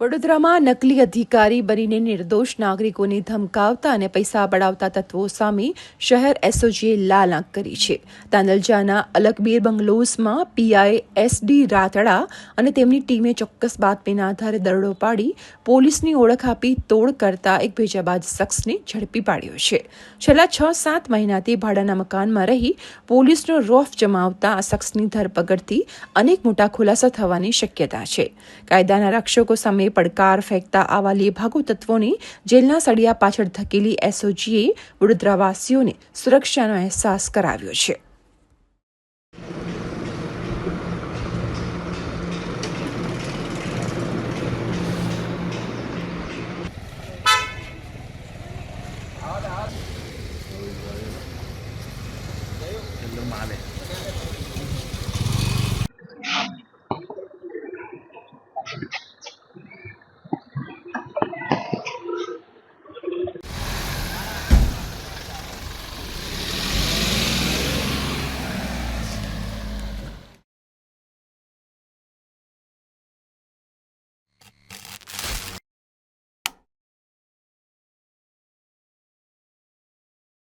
વડોદરામાં નકલી અધિકારી બનીને નિર્દોષ નાગરિકોને ધમકાવતા અને પૈસા પડાવતા તત્વો સામે શહેર એસઓજીએ લાલ આંખ કરી છે. તાંદલજાના અલકબીર બંગલોઝમાં પીઆઈ એસડી રાતડા અને તેમની ટીમે ચોક્કસ બાતમીના આધારે દરડો પાડી પોલીસની ઓળખ આપી તોડ કરતા એક ભેજાબાજ શખ્સને ઝડપી પાડ્યો છે. છેલ્લા છ સાત મહિનાથી ભાડાના મકાનમાં રહી પોલીસનો રોફ જમાવતા આ શખ્સની ધરપકડથી અનેક મોટા ખુલાસા થવાની શક્યતા છે. કાયદાના રક્ષકો સામે પડકાર ફેંકતા આવા લેભાગુ તત્વોની જેલના સળિયા પાછળ ધકેલી એસઓજીએ વડોદરાવાસીઓને સુરક્ષાનો અહેસાસ કરાવ્યો છે.